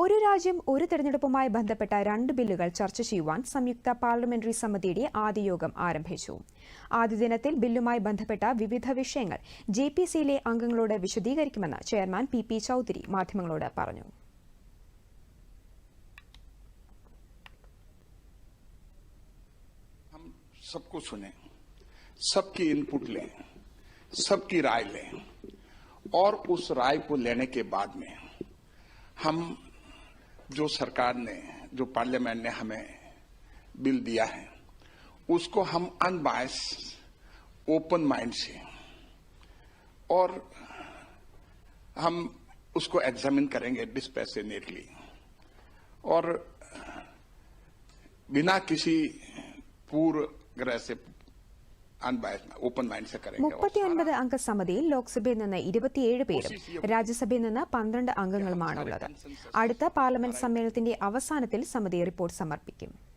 ഒരു രാജ്യം ഒരു തെരഞ്ഞെടുപ്പുമായി ബന്ധപ്പെട്ട രണ്ട് ബില്ലുകൾ ചർച്ച ചെയ്യുവാൻ സംയുക്ത പാർലമെന്ററി സമിതിയുടെ ആദ്യ യോഗം ആരംഭിച്ചു ആദ്യ ദിനത്തിൽ ബില്ലുമായി ബന്ധപ്പെട്ട വിവിധ വിഷയങ്ങൾ ജെ പി സിയിലെ അംഗങ്ങളോട് വിശദീകരിക്കുമെന്ന് ചെയർമാൻ പി പി ചൌധരി മാധ്യമങ്ങളോട് പറഞ്ഞു हम सबको सुने सबकी इनपुट लें सबकी राय लें और उस राय को लेने के बाद में हम जो सरकार ने, जो पार्लियामेंट ने हमें बिल दिया है, उसको हम अनबायस ओपन माइंड से और हम उसको एग्जामिन करेंगे डिस्पैशनेटली और बिना किसी पूर्व ग्रह से മുപ്പത്തിയൊൻപത് അംഗ സമിതിയിൽ ലോക്സഭയിൽ നിന്ന് ഇരുപത്തിയേഴ് പേരും രാജ്യസഭയിൽ നിന്ന് പന്ത്രണ്ട് അംഗങ്ങളുമാണുള്ളത്. അടുത്ത പാർലമെന്റ് സമ്മേളനത്തിന്റെ അവസാനത്തിൽ സമിതി റിപ്പോർട്ട് സമർപ്പിക്കും.